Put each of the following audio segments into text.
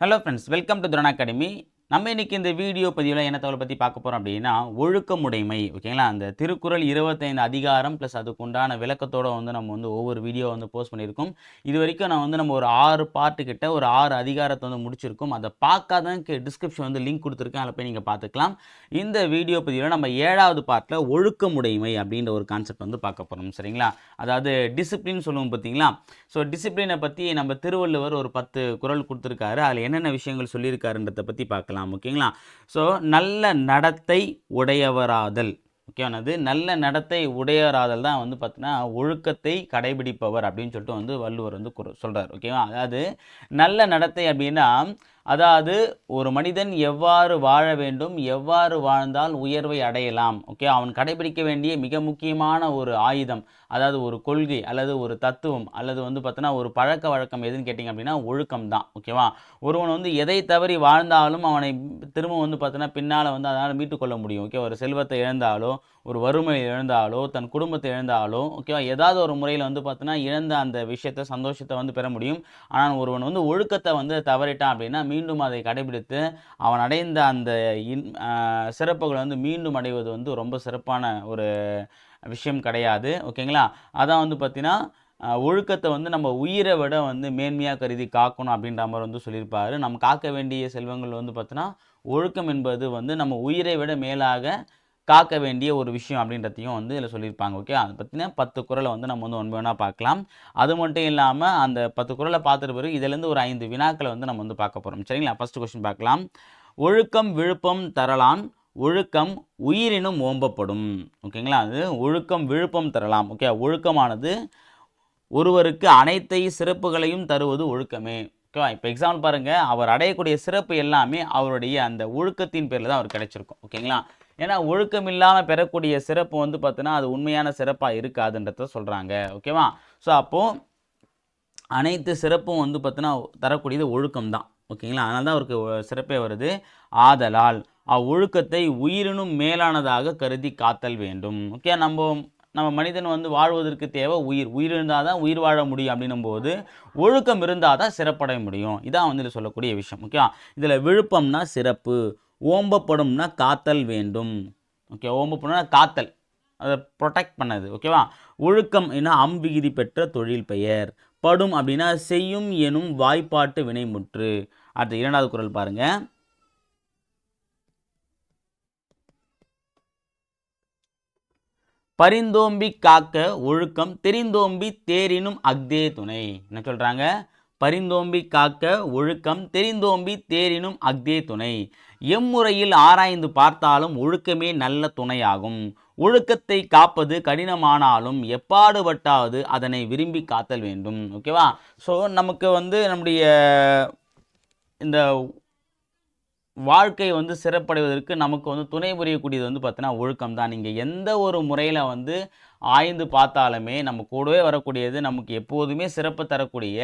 Hello friends welcome to துரணா academy நம்ம இன்றைக்கி இந்த வீடியோ பதிவில் என்ன தகவல் பற்றி பார்க்க போகிறோம் அப்படின்னா ஒழுக்கமுடைமை ஓகேங்களா? அந்த திருக்குறள் இருபத்தைந்து அதிகாரம் ப்ளஸ் அதுக்கு உண்டான விளக்கத்தோடு வந்து நம்ம வந்து ஒவ்வொரு வீடியோ வந்து போஸ்ட் பண்ணியிருக்கோம். இது வரைக்கும் நான் வந்து நம்ம ஒரு ஆறு பாட்டு கிட்ட ஒரு ஆறு அதிகாரத்தை வந்து முடிச்சிருக்கோம். அதை பார்க்காதக்கு டிஸ்கிரிப்ஷன் வந்து லிங்க் கொடுத்துருக்கேன். அதில் போய் நீங்கள் பார்த்துக்கலாம். இந்த வீடியோ பதிவில் நம்ம ஏழாவது பார்ட்டில் ஒழுக்கமுடைமை அப்படின்ற ஒரு கான்செப்ட் வந்து பார்க்க போகிறோம் சரிங்களா? அதாவது டிசிப்ளின் சொல்லுவோம் பார்த்தீங்களா? ஸோ டிசிப்ளினை பற்றி நம்ம திருவள்ளுவர் ஒரு பத்து குறள் கொடுத்துருக்காரு. அதில் என்னென்ன விஷயங்கள் சொல்லியிருக்காருன்றதை பற்றி பார்க்கலாம். ஓகேங்களா? ஸோ நல்ல நடத்தை உடையவராதல். ஓகேவானது நல்ல நடத்தை உடையவராதல் தான் வந்து பார்த்தீங்கன்னா ஒழுக்கத்தை கடைபிடிப்பவர் அப்படின்னு சொல்லிட்டு வந்து வள்ளுவர் வந்து சொல்கிறார் ஓகேவா? அதாவது நல்ல நடத்தை அப்படின்னா அதாவது ஒரு மனிதன் எவ்வாறு வாழ வேண்டும் எவ்வாறு வாழ்ந்தால் உயர்வை அடையலாம் ஓகே அவன் கடைபிடிக்க வேண்டிய மிக முக்கியமான ஒரு ஆயுதம் அதாவது ஒரு கொள்கை அல்லது ஒரு தத்துவம் அல்லது வந்து பார்த்தோன்னா ஒரு பழக்க வழக்கம் எதுன்னு கேட்டிங்க அப்படின்னா ஒழுக்கம் தான் ஓகேவா ஒருவன் வந்து எதை தவறி வாழ்ந்தாலும் அவனை திரும்ப வந்து பார்த்தோன்னா பின்னால் வந்து அதனால் மீட்டுக்கொள்ள முடியும் ஓகே ஒரு செல்வத்தை இழந்தாலோ ஒரு வறுமை இழந்தாலோ தன் குடும்பத்தை இழந்தாலோ ஓகேவா ஏதாவது ஒரு முறையில் வந்து பார்த்தோன்னா இழந்த அந்த விஷயத்தை சந்தோஷத்தை வந்து பெற முடியும். ஆனால் ஒருவன் வந்து ஒழுக்கத்தை வந்து தவறிட்டான் அப்படின்னா மீண்டும் அதை கடைபிடித்து அவன் அடைந்த அந்த இன் சிறப்புகளை வந்து மீண்டும் அடைவது வந்து ரொம்ப சிறப்பான ஒரு விஷயம் கிடையாது. ஓகேங்களா அதான் வந்து பார்த்தீங்கன்னா ஒழுக்கத்தை வந்து நம்ம உயிரை விட வந்து மேன்மையாக கருதி காக்கணும் அப்படின்ற மாதிரி வந்து சொல்லியிருப்பாரு. நம்ம காக்க வேண்டிய செல்வங்கள் வந்து பார்த்தோன்னா ஒழுக்கம் என்பது வந்து நம்ம உயிரை விட மேலாக காக்க வேண்டிய ஒரு விஷயம் அப்படின்றதையும் வந்து இதில் சொல்லியிருப்பாங்க ஓகே அதை பற்றின பத்து குரலை வந்து நம்ம வந்து ஒன்று வேணால் பார்க்கலாம். அது மட்டும் இல்லாமல் அந்த பத்து குரலை பார்த்துட்டு பிறகு இதுலேருந்து ஒரு ஐந்து வினாக்களை வந்து நம்ம வந்து பார்க்க போகிறோம் சரிங்களா? ஃபஸ்ட்டு கொஸ்டின் பார்க்கலாம். ஒழுக்கம் விழுப்பம் தரலான் ஒழுக்கம் உயிரினும் ஓம்பப்படும். ஓகேங்களா? அது ஒழுக்கம் விழுப்பம் தரலாம் ஓகே ஒழுக்கமானது ஒருவருக்கு அனைத்தை சிறப்புகளையும் தருவது ஒழுக்கமே. ஓகேவா இப்போ எக்ஸாம்பிள் பாருங்கள் அவர் அடையக்கூடிய சிறப்பு எல்லாமே அவருடைய அந்த ஒழுக்கத்தின் பேரில் தான் அவர் கிடைச்சிருக்கும். ஓகேங்களா? ஏன்னா ஒழுக்கம் இல்லாமல் பெறக்கூடிய சிறப்பு வந்து பார்த்தீங்கன்னா அது உண்மையான சிறப்பாக இருக்காதுன்றத சொல்கிறாங்க ஓகேவா? ஸோ அப்போது அனைத்து சிறப்பும் வந்து பார்த்தீங்கன்னா தரக்கூடியது ஒழுக்கம் தான் ஓகேங்களா? அதனால தான் அவருக்கு சிறப்பே வருது. ஆதலால் அவ்வொழுக்கத்தை உயிரினும் மேலானதாக கருதி காத்தல் வேண்டும். ஓகே நம்ம நம்ம மனிதன் வந்து வாழ்வதற்கு தேவை உயிர். உயிர் இருந்தால் தான் உயிர் வாழ முடியும் அப்படின்னும் போது ஒழுக்கம் இருந்தால் தான் சிறப்படைய முடியும். இதான் வந்து இதில் சொல்லக்கூடிய விஷயம். ஓகேவா? இதில் விழுப்பம்னா சிறப்பு. ஓம்பப்படும்னா காத்தல் வேண்டும். ஓகே ஓம்பப்படும்னா காத்தல். அதை ப்ரொடெக்ட் பண்ணது ஓகேவா ஒழுக்கம் என்ன அம்பிகிதி பெற்ற தொழில் பெயர். படும் அப்படின்னா செய்யும் எனும் வாய்ப்பாட்டு வினைமுற்று. அடுத்த இரண்டாவது குரல் பாருங்க. பரிந்தோம்பி காக்க ஒழுக்கம் தெரிந்தோம்பி தேரினும் அக்தே துணை. என்ன சொல்கிறாங்க பரிந்தோம்பி காக்க ஒழுக்கம் தெரிந்தோம்பி தேரினும் அக்தே துணை. எம்முறையில் ஆராய்ந்து பார்த்தாலும் ஒழுக்கமே நல்ல துணையாகும். ஒழுக்கத்தை காப்பது கடினமானாலும் எப்பாடுபட்டாவது அதனை விரும்பி காத்தல் வேண்டும். ஓகேவா ஸோ நமக்கு வந்து நம்முடைய இந்த வாழ்க்கை வந்து சிறப்படைவதற்கு நமக்கு வந்து துணை புரியக்கூடியது வந்து பார்த்தீங்கன்னா ஒழுக்கம் தான் நீங்கள் எந்த ஒரு முறையில் வந்து ஆய்ந்து பார்த்தாலுமே நம்ம கூடவே வரக்கூடியது நமக்கு எப்போதுமே சிறப்பு தரக்கூடிய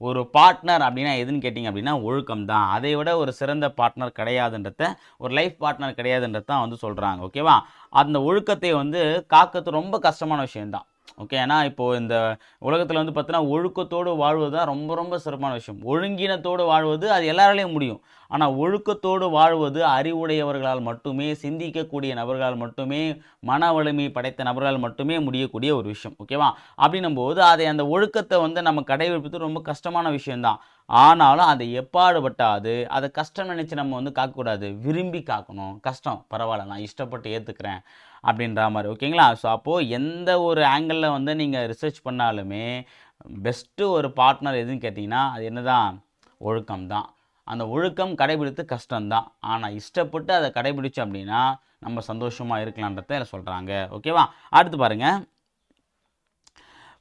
ஒரு பார்ட்னர் அப்படின்னா எதுன்னு கேட்டிங்க அப்படின்னா ஒழுக்கம் தான். அதை விட ஒரு சிறந்த பார்ட்னர் கிடையாதுன்றத ஒரு லைஃப் பார்ட்னர் கிடையாதுன்றது தான் வந்து சொல்கிறாங்க ஓகேவா அந்த ஒழுக்கத்தை வந்து காக்கிறது ரொம்ப கஷ்டமான விஷயம்தான். ஓகே ஏன்னா இப்போது இந்த உலகத்தில் வந்து பார்த்தீங்கன்னா ஒழுக்கத்தோடு வாழ்வது தான் ரொம்ப ரொம்ப சிறப்பான விஷயம். ஒழுங்கினத்தோடு வாழ்வது அது எல்லாராலையும் முடியும். ஆனால் ஒழுக்கத்தோடு வாழ்வது அறிவுடையவர்களால் மட்டுமே சிந்திக்கக்கூடிய நபர்களால் மட்டுமே மன வலிமை படைத்த நபர்களால் மட்டுமே முடியக்கூடிய ஒரு விஷயம். ஓகேவா அப்படின்னும் போது அதை அந்த ஒழுக்கத்தை வந்து நம்ம கடைபிடிப்பது ரொம்ப கஷ்டமான விஷயம்தான். ஆனாலும் அதை எப்பாடுபட்டாது அதை கஷ்டம் நினச்சி நம்ம வந்து காக்கக்கூடாது. விரும்பி காக்கணும். கஷ்டம் பரவாயில்ல நான் இஷ்டப்பட்டு ஏற்றுக்கிறேன் அப்படின்ற மாதிரி. ஓகேங்களா? ஸோ அப்போது எந்த ஒரு ஆங்கிளில் வந்து நீங்கள் ரிசர்ச் பண்ணாலுமே பெஸ்ட்டு ஒரு பார்ட்னர் எதுன்னு கேட்டிங்கன்னா அது என்ன தான் ஒழுக்கம் தான். அந்த ஒழுக்கம் கடைபிடித்து கஷ்டம்தான் ஆனால் இஷ்டப்பட்டு அதை கடைபிடிச்சோம் அப்படின்னா நம்ம சந்தோஷமாக இருக்கலான்றத சொல்கிறாங்க ஓகேவா? அடுத்து பாருங்கள்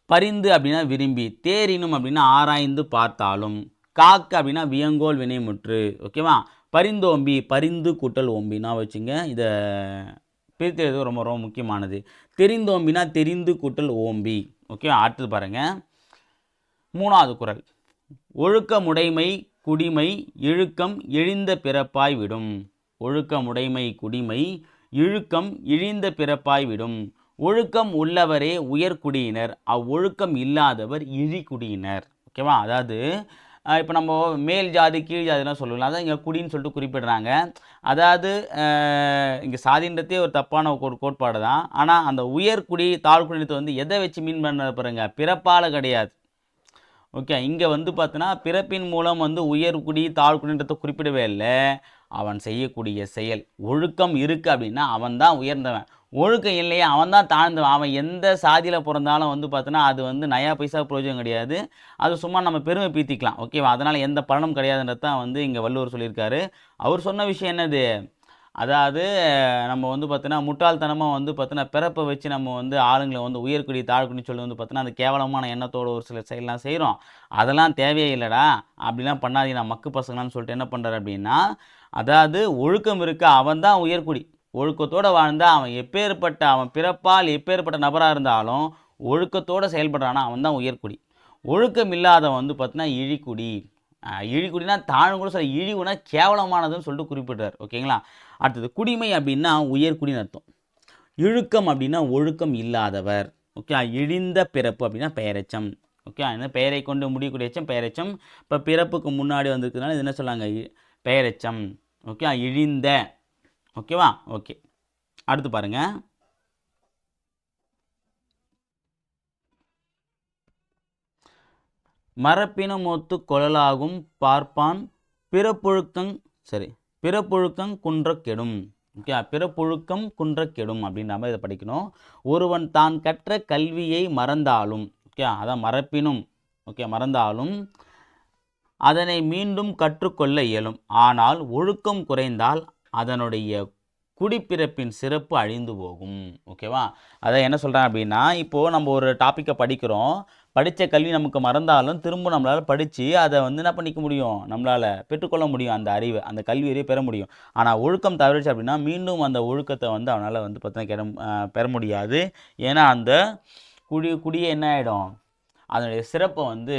பரிந்து அப்படின்னா விரும்பி தேரினும் அப்படின்னா ஆராய்ந்து பார்த்தாலும் காக்கு அப்படின்னா வியங்கோல் வினைமுற்று. ஓகேவா? பரிந்தோம்பி பரிந்து கூட்டல் ஓம்பினா வச்சுங்க இதை பிரித்தெழுது ரொம்ப ரொம்ப முக்கியமானது. தெரிந்தோம்பினா தெரிந்து கூட்டல் ஓம்பி. ஓகே அடுத்தது பாருங்கள் மூணாவது குரல். ஒழுக்கமுடைமை குடிமை இழுக்கம் இழிந்த பிறப்பாய் விடும். ஒழுக்கமுடைமை குடிமை இழுக்கம் இழிந்த பிறப்பாய் விடும். ஒழுக்கம் உள்ளவரே உயர்குடியினர் அவ்வொழுக்கம் இல்லாதவர் இழிக்குடியினர் ஓகேவா? அதாவது இப்போ நம்ம மேல் ஜாதி கீழ் ஜாதிலாம் சொல்லலாம் அதான் இங்கே குடின்னு சொல்லிட்டு குறிப்பிடுறாங்க. அதாவது இங்கே சாதின்றதே ஒரு தப்பான ஒரு கோட்பாடு தான். ஆனால் அந்த உயர்குடி தாழ்குடினத்தை வந்து எதை வச்சு மீன் பண்ண பாருங்க? பிறப்பால் கிடையாது. ஓகே இங்கே வந்து பார்த்தோன்னா பிறப்பின் மூலம் வந்து உயர்குடி தாழ்குடின்றதை குறிப்பிடவே இல்லை. அவன் செய்யக்கூடிய செயல் ஒழுக்கம் இருக்குது அப்படின்னா அவன் தான் உயர்ந்தவன். ஒழுக்கம் இல்லையா அவன் தான் தாழ்ந்து அவன் எந்த சாதியில் பிறந்தாலும் வந்து பார்த்தோன்னா அது வந்து நயா பைசா பிரயோஜனம் கிடையாது. அது சும்மா நம்ம பெருமை பீத்திக்கலாம் ஓகேவா அதனால் எந்த பலனும் கிடையாதுன்றது தான் வந்து இங்கே வள்ளுவர் சொல்லியிருக்காரு. அவர் சொன்ன விஷயம் என்னது? அதாவது நம்ம வந்து பார்த்தோன்னா முட்டாள்தனமாக வந்து பார்த்தோன்னா பிறப்பை வச்சு நம்ம வந்து ஆளுங்களை வந்து உயர்குடி தாழ்குடி சொல்லி வந்து பார்த்தோன்னா அந்த கேவலமான எண்ணத்தோட ஒரு சில செயலாம் செய்கிறோம் அதெல்லாம் தேவையே இல்லைடா அப்படிலாம் பண்ணாதீங்க நான் மக்கு பசங்களான்னு சொல்லிட்டு என்ன பண்ணுறாரு அப்படின்னா அதாவது ஒழுக்கம் இருக்க அவன் தான் உயர்குடி. ஒழுக்கத்தோடு வாழ்ந்தால் அவன் எப்பேற்பட்ட அவன் பிறப்பால் எப்பேற்பட்ட நபராக இருந்தாலும் ஒழுக்கத்தோடு செயல்படுறானா அவன் தான் உயர்குடி. ஒழுக்கம் இல்லாதவன் வந்து பார்த்தீங்கன்னா இழிக்குடி இழிக்குடினா தாழ்வு கூட சொல்ல இழிவுனா கேவலமானதுன்னு சொல்லிட்டு குறிப்பிடுறார். ஓகேங்களா? அடுத்தது குடிமை அப்படின்னா உயர்குடின்னு அர்த்தம். இழுக்கம் அப்படின்னா ஒழுக்கம் இல்லாதவர். ஓகே இழிந்த பிறப்பு அப்படின்னா பெயரெச்சம். ஓகே என்ன பெயரை கொண்டு முடியக்கூடிய எச்சம்? பெயரச்சம். இப்போ பிறப்புக்கு முன்னாடி வந்திருக்கிறதுனால இது என்ன சொல்லாங்க? இ- ஓகே இழிந்த. ஓகேவா? ஓகே. அடுத்து பாருங்கள் மரப்பினம் ஒத்து கொழலாகும் பார்ப்பான் பிறப்புழுக்கங் சரி பிறப்புழுக்கம் குன்ற கெடும் ஓகே பிறப்புழுக்கம் குன்ற கெடும் அப்படின்ற மாதிரி இதை படிக்கணும். ஒருவன் தான் கற்ற கல்வியை மறந்தாலும் ஓகே அதான் மறப்பினும் ஓகே மறந்தாலும் அதனை மீண்டும் கற்றுக்கொள்ள இயலும். ஆனால் ஒழுக்கம் குறைந்தால் அதனுடைய குடிப்பிறப்பின் சிறப்பு அழிந்து போகும். ஓகேவா அதான் என்ன சொல்கிறேன் அப்படின்னா இப்போது நம்ம ஒரு டாப்பிக்கை படிக்கிறோம். படித்த கல்வி நமக்கு மறந்தாலும் திரும்ப நம்மளால் படித்து அதை வந்து என்ன பண்ணிக்க முடியும்? நம்மளால் பெற்றுக்கொள்ள முடியும் அந்த அறிவை அந்த கல்வி அறிவை பெற முடியும். ஆனால் ஒழுக்கம் தவறிச்சு அப்படின்னா மீண்டும் அந்த ஒழுக்கத்தை வந்து அவனால் வந்து பார்த்தீங்கன்னா பெற முடியாது. ஏன்னா அந்த குடி குடியே என்ன ஆகிடும் அதனுடைய சிறப்பை வந்து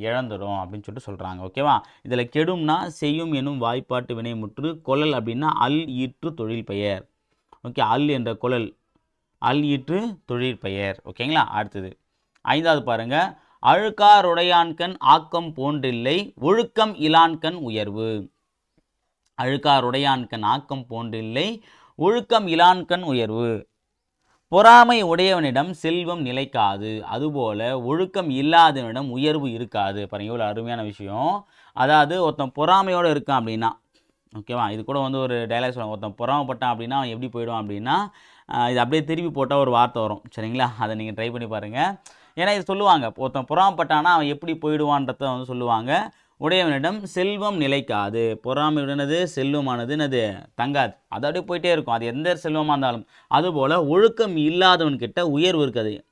இழந்துடும் அப்படின்னு சொல்லிட்டு சொல்கிறாங்க ஓகேவா இதில் கெடும்னா செய்யும் எனும் வாய்ப்பாட்டு வினைமுற்று கொழல் அப்படின்னா அல் ஈற்று தொழில் பெயர். ஓகே அல் என்ற குழல் அல் ஈற்று தொழில் பெயர். ஓகேங்களா அடுத்தது. ஐந்தாவது பாருங்க. அழுக்காருடையான்கண் ஆக்கம் போன்றில்லை ஒழுக்கம் இலான்கண் உயர்வு. அழுக்காருடையான்கண் ஆக்கம் போன்றில்லை ஒழுக்கம் இலான்கண் உயர்வு. பொறாமை உடையவனிடம் செல்வம் நிலைக்காது. அதுபோல ஒழுக்கம் இல்லாதவனிடம் உயர்வு இருக்காது. பாருங்க இவ்வளோ அருமையான விஷயம். அதாவது ஒருத்தன் பொறாமையோடு இருக்கான் அப்படின்னா ஓகேவா இது கூட வந்து ஒரு டைலாக் சொல்லுவாங்க. ஒருத்தன் பொறாமப்பட்டான் அப்படின்னா அவன் எப்படி போயிடுவான் அப்படின்னா இது அப்படியே திருப்பி போட்டால் ஒரு வார்த்தை வரும். சரிங்களா? அதை நீங்கள் ட்ரை பண்ணி பாருங்கள் ஏன்னா இது சொல்லுவாங்க ஒருத்தன் பொறாமப்பட்டானா அவன் எப்படி போயிடுவான்றத வந்து சொல்லுவாங்க. உடையவனிடம் செல்வம் நிலைக்காது. பொறாமையுடனது செல்வமானது என்னது? தங்காது. அது அப்படியே போயிட்டே இருக்கும். அது எந்த செல்வமாக இருந்தாலும். அதுபோல் ஒழுக்கம் இல்லாதவன்கிட்ட உயர்வு இருக்காது.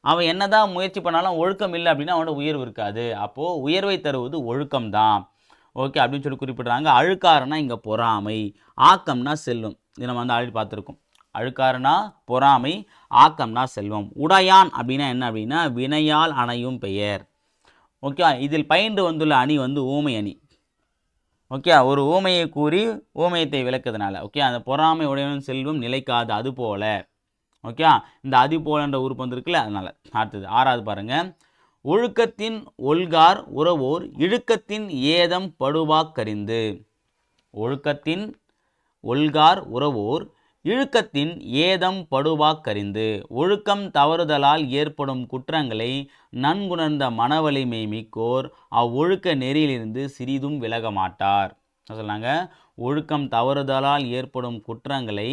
அவன் என்னதான் முயற்சி பண்ணாலும் ஒழுக்கம் இல்லை அப்படின்னா அவனோட உயர்வு இருக்காது. அப்போது உயர்வை தருவது ஒழுக்கம் தான் ஓகே அப்படின்னு சொல்லி குறிப்பிடுறாங்க. அழுக்காரனா இங்கே பொறாமை. ஆக்கம்னா செல்வம். இது நம்ம வந்து ஆல்ரெடி பார்த்துருக்கோம். அழுக்காரனா பொறாமை ஆக்கம்னா செல்வம். உடையான் அப்படின்னா என்ன அப்படின்னா வினையால் அணையும் பெயர். ஓகே இதில் பயின்று வந்துள்ள அணி வந்து ஊமை அணி. ஓகே ஒரு ஊமையை கூறி ஊமையத்தை விளக்குறதுனால ஓகே அந்த பொறாமை உடையவன் செல்வம் நிலைக்காது அது போல. ஓகே இந்த அது போலன்ற உறுப்பு வந்திருக்குல்ல அதனால் அடுத்தது ஆறாவது பாருங்கள் ஒழுக்கத்தின் ஒல்கார் உறவோர் இழுக்கத்தின் ஏதம் படுவாக்கறிந்து. ஒழுக்கத்தின் ஒல்கார் உறவோர் இழுக்கத்தின் ஏதம் படுவாக்கறிந்து ஒழுக்கம் தவறுதலால் ஏற்படும் குற்றங்களை நன்குணர்ந்த மனவலிமை மிக்கோர் அவ்வொழுக்க நெறியிலிருந்து சிறிதும் விலக மாட்டார் சொன்னாங்க? ஒழுக்கம் தவறுதலால் ஏற்படும் குற்றங்களை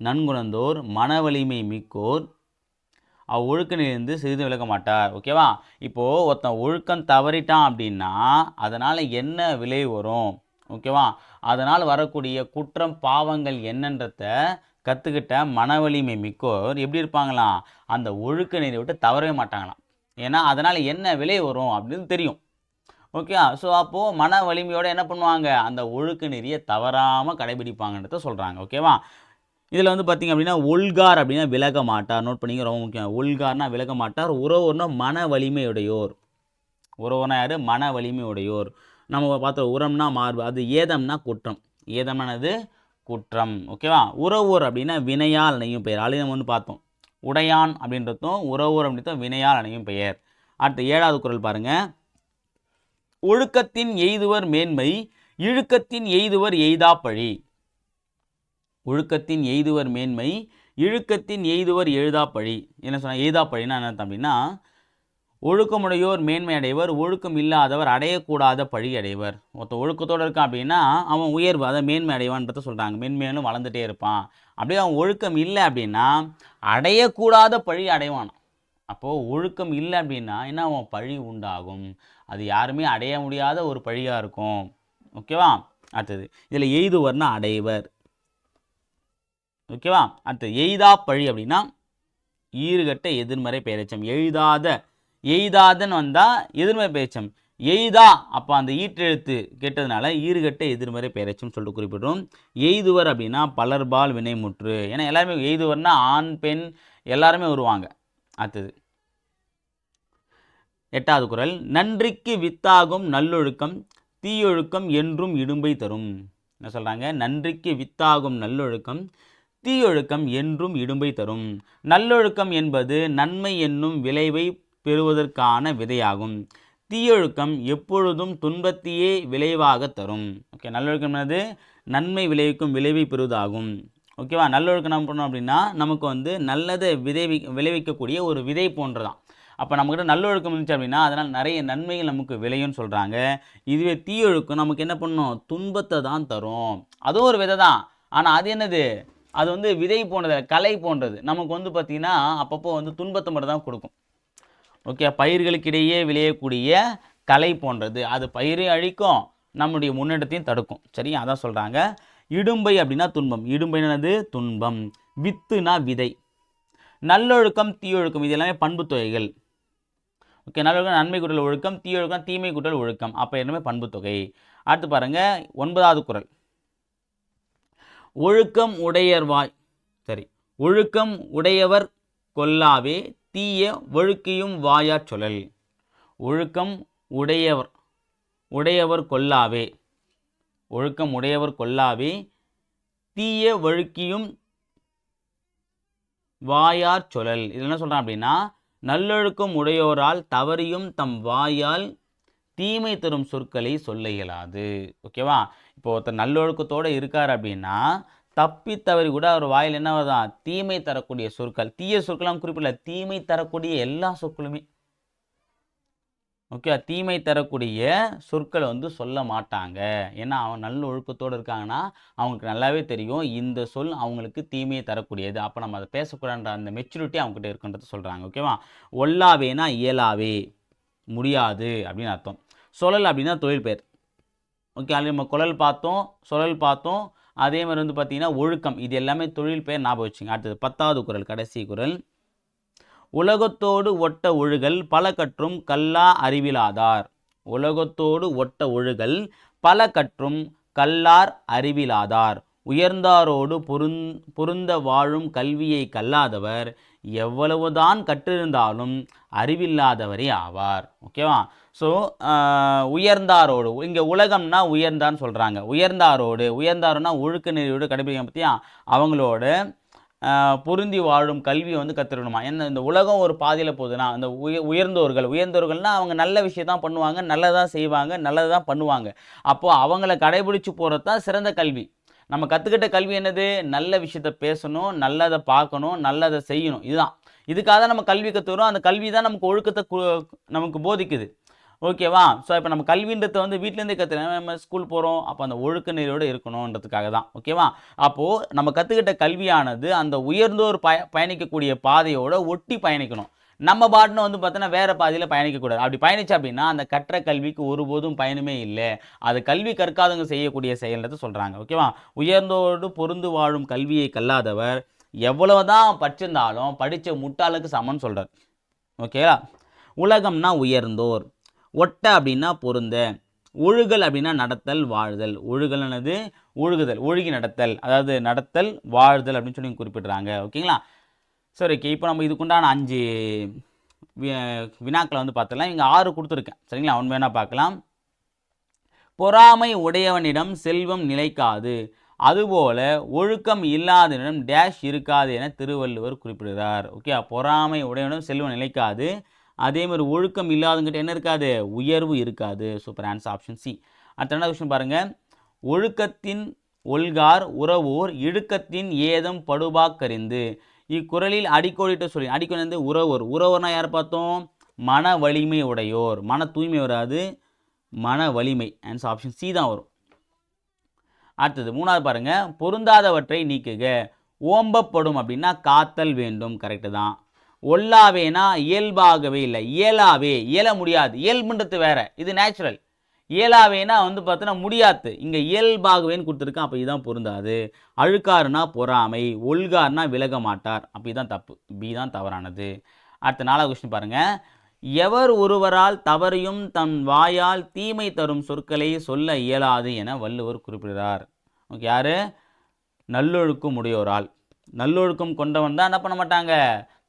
நன்குணர்ந்தோர் மனவலிமை மிக்கோர் அவ்வொழுக்கனிலிருந்து சிறிதும் விலக மாட்டார் ஓகேவா இப்போது ஒருத்தன் ஒழுக்கம் தவறிட்டான் அப்படின்னா அதனால் என்ன விலை வரும்? ஓகேவா அதனால் வரக்கூடிய குற்றம் பாவங்கள் என்னன்றத கற்றுக்கிட்ட மன வலிமை மிக்கோர் எப்படி இருப்பாங்களாம்? அந்த ஒழுக்க நெறி விட்டு தவறவே மாட்டாங்களாம். ஏன்னா அதனால் என்ன விலை வரும் அப்படின்னு தெரியும். ஓகே ஸோ அப்போது மன வலிமையோடு என்ன பண்ணுவாங்க? அந்த ஒழுக்க நெறியை தவறாமல் கடைபிடிப்பாங்கன்றத சொல்கிறாங்க ஓகேவா? இதில் வந்து பார்த்திங்க அப்படின்னா ஒல்கார் அப்படின்னா விலக மாட்டார். நோட் பண்ணிங்க ரொம்ப முக்கியம். ஒல்கார்னா விலக மாட்டார். உறவுன்னா மன வலிமையுடையோர் உறவுனா யார்? மன வலிமையுடையோர் நம்ம பார்த்த உரம்னா மார்பு. அது ஏதம்னா குற்றம். ஏதமானது குற்றம் ஓகேவா உறவோர் அப்படின்னா வினையால் அணையும் பெயர். ஆல்ரெடி நம்ம வந்து பார்த்தோம். உடையான் அப்படின்றதும் உறவோர் அப்படின்றதும் வினையால் அணையும் பெயர். அடுத்து ஏழாவது குரல் பாருங்க. ஒழுக்கத்தின் எய்துவர் மேன்மை இழுக்கத்தின் எய்துவர் எய்தா பழி. ஒழுக்கத்தின் எய்துவர் மேன்மை இழுக்கத்தின் எய்துவர் எழுதா பழி. என்ன சொன்னால் எய்தா பழினா என்ன அப்படின்னா ஒழுக்கமுடையோர் மேன்மை அடைவர் ஒழுக்கம் இல்லாதவர் அடையக்கூடாத பழி அடைவர் ஒருத்த ஒழுக்கத்தோடு இருக்கான் அப்படின்னா அவன் உயர்வு அதை மேன்மை அடைவான்றத சொல்கிறாங்க மென்மேலும் வளர்ந்துட்டே இருப்பான். அப்படியே அவன் ஒழுக்கம் இல்லை அப்படின்னா அடையக்கூடாத பழி அடைவான் அப்போது ஒழுக்கம் இல்லை அப்படின்னா என்ன அவன் பழி உண்டாகும். அது யாருமே அடைய முடியாத ஒரு பழியாக இருக்கும். ஓகேவா? அடுத்தது. இதில் எய்துவர்னா அடைவர். ஓகேவா? அடுத்தது எய்தா பழி அப்படின்னா ஈறுகட்ட எதிர்மறை பெயரச்சம் எழுதாத எய்தாதன்னு வந்தால் எதிர்மறை பெயரெச்சம் எய்தா அப்போ அந்த ஈற்றெழுத்து கேட்டதுனால ஈறுகட்ட எதிர்மறை பெயரெச்சம் சொல்லிட்டு குறிப்பிடுறோம். எய்துவர் அப்படின்னா பலர்பால் வினைமுற்று. ஏன்னா எல்லாருமே எய்துவர்னா ஆண் பெண் எல்லாருமே வருவாங்க. அடுத்தது. எட்டாவது குரல். நன்றிக்கு வித்தாகும் நல்லொழுக்கம் தீயொழுக்கம் என்றும் இடும்பை தரும். என்ன சொல்கிறாங்க நன்றிக்கு வித்தாகும் நல்லொழுக்கம் தீயொழுக்கம் என்றும் இடும்பை தரும். நல்லொழுக்கம் என்பது நன்மை என்னும் விளைவை பெறுவதற்கான விதையாகும். தீயொழுக்கம் எப்பொழுதும் துன்பத்தையே விளைவாக தரும். ஓகே நல்லொழுக்கம் என்னது? நன்மை விளைவிக்கும் விளைவை பெறுவதாகும். ஓகேவா நல்லொழுக்கம் நம்ம பண்ணோம் அப்படின்னா நமக்கு வந்து நல்லதை விதைவி விளைவிக்கக்கூடிய ஒரு விதை போன்றதான். அப்போ நம்மக்கிட்ட நல்லொழுக்கம் இருந்துச்சு அப்படின்னா அதனால் நிறைய நன்மைகள் நமக்கு விளையும்னு சொல்கிறாங்க இதுவே தீயொழுக்கம் நமக்கு என்ன பண்ணும்? துன்பத்தை தான் தரும். அதுவும் ஒரு விதை தான். ஆனால் அது என்னது? அது வந்து விதை போன்றது கலை போன்றது. நமக்கு வந்து பார்த்திங்கன்னா அப்பப்போ வந்து துன்பத்தை மட்டும் தான் கொடுக்கும். ஓகே பயிர்களுக்கிடையே விளையக்கூடிய கலை போன்றது. அது பயிரை அழிக்கும் நம்முடைய முன்னேற்றத்தையும் தடுக்கும். சரி அதான் சொல்கிறாங்க இடும்பை அப்படின்னா துன்பம். இடும்பை என்னது? துன்பம். வித்துனா விதை. நல்லொழுக்கம் தீயொழுக்கம் இது எல்லாமே பண்பு தொகைகள். ஓகே நல்லொழுக்கம் நன்மை குற்றல் ஒழுக்கம் தீயொழுக்கம் தீமை குரல் ஒழுக்கம். அப்போ எல்லாமே பண்பு தொகை. அடுத்து பாருங்கள் ஒன்பதாவது குரல். ஒழுக்கம் உடையர்வாய். சரி. ஒழுக்கம் உடையவர் கொல்லாவே தீய ஒழுக்கியும் வாயாற் சொல்லல் ஒழுக்கம் உடையவர் உடையவர் கொல்லாவே. ஒழுக்கம் உடையவர் கொல்லாவே. தீய வழுக்கியும் வாயார் சொல்லல் இது என்ன சொல்கிறான் அப்படின்னா நல்லொழுக்கம் உடையோரால் தவறியும் தம் வாயால் தீமை தரும் சொற்களை சொல்ல இயலாது. ஓகேவா? இப்போ ஒருத்தர் நல்லொழுக்கத்தோடு இருக்கார் அப்படின்னா தப்பி தவறி கூட அவர் வாயில் என்ன வருதான் தீமை தரக்கூடிய சொற்கள். தீய சொற்களாம் குறிப்பிடல. தீமை தரக்கூடிய எல்லா சொற்களுமே. ஓகே தீமை தரக்கூடிய சொற்களை வந்து சொல்ல மாட்டாங்க. ஏன்னா அவன் நல்ல ஒழுக்கத்தோடு இருக்காங்கன்னா அவங்களுக்கு நல்லாவே தெரியும். இந்த சொல் அவங்களுக்கு தீமையை தரக்கூடியது. அப்போ நம்ம அதை பேசக்கூடாதுன்ற அந்த மெச்சூரிட்டி அவங்ககிட்ட இருக்குன்றது சொல்கிறாங்க ஓகேவா? ஒல்லாவேனா இயலாவே? முடியாது அப்படின்னு அர்த்தம். சொல்லல் அப்படின்னா தொழில் பெயர். ஓகே அதில் நம்ம குழல் பார்த்தோம் சுழல் பார்த்தோம் அதே மாதிரி வந்து பார்த்தீங்கன்னா ஒழுக்கம். இது எல்லாமே தொழில் பெயர் ஞாபகம் வச்சுங்க. அடுத்தது பத்தாவது குரல் கடைசி குரல். உலகத்தோடு ஒட்ட ஒழுகல் பல கற்றும் கல்லா அறிவிலாதார். உலகத்தோடு ஒட்ட ஒழுகல் பல கற்றும் கல்லார் அறிவிலாதார். உயர்ந்தாரோடு பொருந் பொருந்த வாழும் கல்வியை கல்லாதவர். எவ்வளவுதான் கற்றிருந்தாலும் அறிவில்லாதவரே ஆவார். ஓகேவா? ஸோ உயர்ந்தாரோடு இங்கே உலகம்னா உயர்ந்தான்னு சொல்கிறாங்க உயர்ந்தாரோடு உயர்ந்தாரோன்னா ஒழுக்க நெறியோடு கடைபிடிக்க பற்றியா அவங்களோட பொருந்தி வாழும் கல்வியை வந்து கற்றுக்கணுமா என்ன இந்த உலகம் ஒரு பாதையில் போகுதுன்னா அந்த உய உயர்ந்தோர்கள் உயர்ந்தோர்கள்னா அவங்க நல்ல விஷயம் தான் பண்ணுவாங்க நல்லதாக செய்வாங்க நல்லது தான் பண்ணுவாங்க. அப்போது அவங்கள கடைபிடிச்சு போகிறது தான் சிறந்த கல்வி. நம்ம கற்றுக்கிட்ட கல்வி என்னது? நல்ல விஷயத்த பேசணும் நல்லதை பார்க்கணும் நல்லதை செய்யணும். இதுதான். இதுக்காக தான் நம்ம கல்வி கற்றுக்கிறோம் அந்த கல்வி தான் நமக்கு ஒழுக்கத்தை கு- நமக்கு போதிக்குது. ஓகேவா ஸோ இப்போ நம்ம கல்வின்றதை வந்து வீட்டிலேருந்தே கற்றுக்கலாம் நம்ம ஸ்கூல் போகிறோம் அப்போ அந்த ஒழுக்க நெறியோடு இருக்கணுன்றதுக்காக தான். ஓகேவா அப்போது நம்ம கற்றுக்கிட்ட கல்வியானது அந்த உயர்ந்தோர் பய பயணிக்கக்கூடிய பாதையோட ஒட்டி பயணிக்கணும். நம்ம பாட்டுன்னு வந்து பார்த்தோன்னா வேறு பாதையில் பயணிக்கக்கூடாது அப்படி பயணிச்சு அப்படின்னா அந்த கற்ற கல்விக்கு ஒருபோதும் பயனுமே இல்லை. அது கல்வி கற்காதவங்க செய்யக்கூடிய செயல்ன்றது சொல்கிறாங்க ஓகேவா? உயர்ந்தோடு பொருந்து வாழும் கல்வியை கல்லாதவர் எவ்வளவுதான் படிச்சிருந்தாலும் படித்த முட்டாளுக்கு சமன் சொல்கிறார் ஓகேவா? உலகம்னா உயர்ந்தோர். ஒட்டை அப்படின்னா பொருந்த. ஒழுகல் அப்படின்னா நடத்தல் வாழ்தல். ஒழுகலானது ஒழுகுதல் ஒழுகி நடத்தல். அதாவது நடத்தல் வாழ்தல் அப்படின்னு சொல்லி குறிப்பிடுறாங்க. ஓகேங்களா? சரி ஓகே இப்போ நம்ம இதுக்குண்டான அஞ்சு வினாக்களை வந்து பார்த்துக்கலாம் இங்கே ஆறு கொடுத்துருக்கேன். சரிங்களா? அவன் வேணால் பார்க்கலாம். பொறாமை உடையவனிடம் செல்வம் நிலைக்காது. அதுபோல ஒழுக்கம் இல்லாதனிடம் டேஷ் இருக்காது என திருவள்ளுவர் குறிப்பிடுகிறார். ஓகே பொறாமை உடையவனிடம் செல்வம் நிலைக்காது. அதே மாதிரி ஒழுக்கம் இல்லாதங்கிட்ட என்ன இருக்காது? உயர்வு இருக்காது. சூப்பர் ஆன்சர் ஆப்ஷன் சி அடுத்த ரெண்டாவது கொஸ்டின் பாருங்கள் ஒழுக்கத்தின் ஒல்கார் உறவோர் இழுக்கத்தின் ஏதம் படுபாக்கறிந்து. இக்குறளில் அடிக்கோடிட்டு சொல்லி அடிக்கோடி வந்து உறவோர். உறவோர்னா யார் பார்த்தோம்? மன வலிமை உடையோர். மன தூய்மை வராது. மன வலிமை. ஆன்சர் ஆப்ஷன் சி தான் வரும். அடுத்தது மூணாவது பாருங்கள் பொருந்தாதவற்றை நீக்குக. ஓம்பப்படும் அப்படின்னா காத்தல் வேண்டும். கரெக்டு தான். ஒல்லாவேனா இயல்பாகவே இல்லை. இயலாவே. இயல முடியாது. இயல்புன்றது வேற. இது நேச்சுரல் இயலாவேனா வந்து பார்த்தோன்னா முடியாது. இங்கே இயல்பாகவேன்னு கொடுத்துருக்கேன் அப்போ இதுதான் பொருந்தாது. அழுக்காருனா பொறாமை ஒல்கார்னா விலக மாட்டார். அப்படி தான் தப்பு. பி தான் தவறானது. அடுத்த நாலாவது கொஸ்டின் பாருங்கள் எவர் ஒருவரால் தவறையும் தன் வாயால் தீமை தரும் சொற்களை சொல்ல இயலாது என வள்ளுவர் குறிப்பிடுகிறார். ஓகே யாரு? நல்லொழுக்கம் உடையோரால். நல்லொழுக்கம் கொண்டவன் தான் என்ன பண்ண மாட்டாங்க?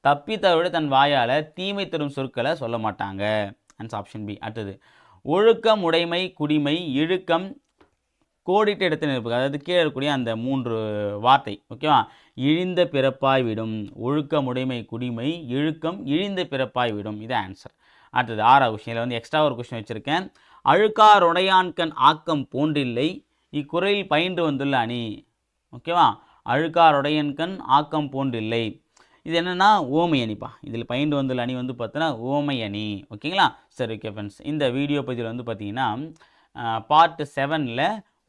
தப்பி தவறி தன் வாயால் தீமை தரும் சொற்களை சொல்ல மாட்டாங்க. ஆன்சர் ஆப்ஷன் பி அடுத்தது ஒழுக்கம் உடைமை குடிமை இழுக்கம் கோடிட்டு இடத்தில் இருப்பது அதாவது கீழே இருக்கக்கூடிய அந்த மூன்று வார்த்தை ஓகேவா? இழிந்த பிறப்பாய் விடும். ஒழுக்கம் உடைமை குடிமை இழுக்கம் இழிந்த பிறப்பாய் விடும். இது ஆன்சர் அடுத்தது ஆறாவது கொஸ்டினில் வந்து எக்ஸ்ட்ரா ஒரு கொஷின் வச்சுருக்கேன். அழுக்காருடையான்கண் ஆக்கம் போன்றில்லை. இக்குறையில் பயின்று வந்துள்ள அணி ஓகேவா? அழுக்காருடையன்கண் ஆக்கம் போன்றில்லை. இது என்னென்னா ஓமை அணிப்பா. இதில் பயின்று வந்துள்ள அணி வந்து பார்த்தோன்னா ஓமை அணி. ஓகேங்களா? சரி ஓகே ஃப்ரெண்ட்ஸ் இந்த வீடியோ பதிவில் வந்து பார்த்தீங்கன்னா பார்ட் செவனில்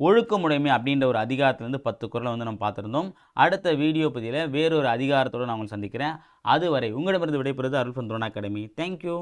ஒழுக்கமுடைமை அப்படின்ற ஒரு அதிகாரத்துலேருந்து பத்து குரலை வந்து நம்ம பார்த்துருந்தோம். அடுத்த வீடியோ பதிவில் வேறொரு அதிகாரத்தோடு நான் உங்களை சந்திக்கிறேன். அதுவரை உங்களிடமிருந்து விடைபெறுவது அருள் ஃபன் அகாடமி தேங்க்யூ